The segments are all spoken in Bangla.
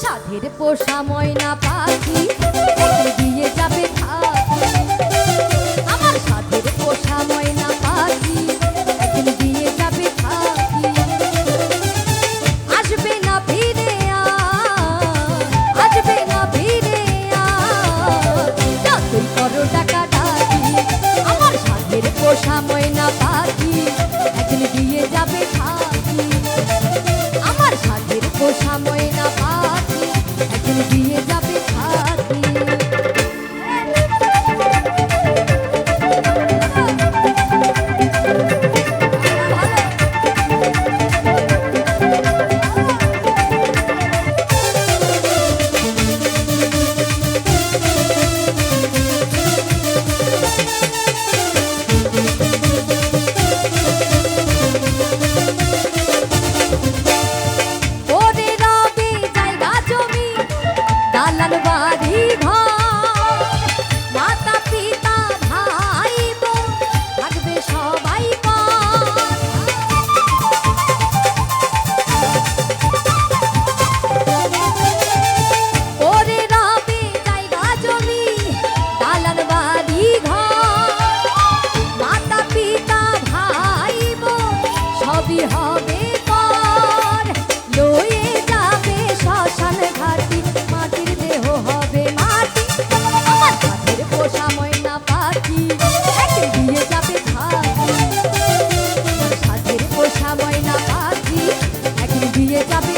সাধের পোষা ময়না পাখি। দালান বাড়ি ঘর। মাতা পিতা, ভাই বোন থাকবে সবাই ওরে রবে জায়গা জমি দালান বাড়ি ঘর। মাতা পিতা, ভাই বোন সবই হবে একদিন দিয়ে যাবে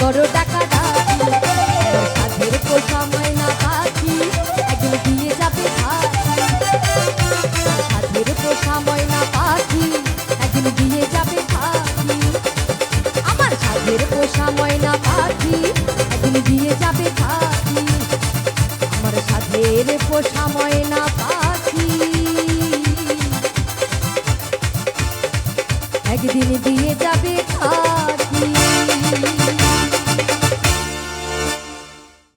করো টাকা ডাকি সাথের পোষা ময়না পাখি, একদিন দিয়ে যাবে সাধের পোষা ময়না পাখি, একদিন দিয়ে যাবে ফাঁকি আমার সাধের পোষা ময়না পাখি, একদিন দিয়ে যাবে ফাঁকি আমার সাধের পোষা ময়না পাখি। একদিন দিয়ে যাবে ফাঁকি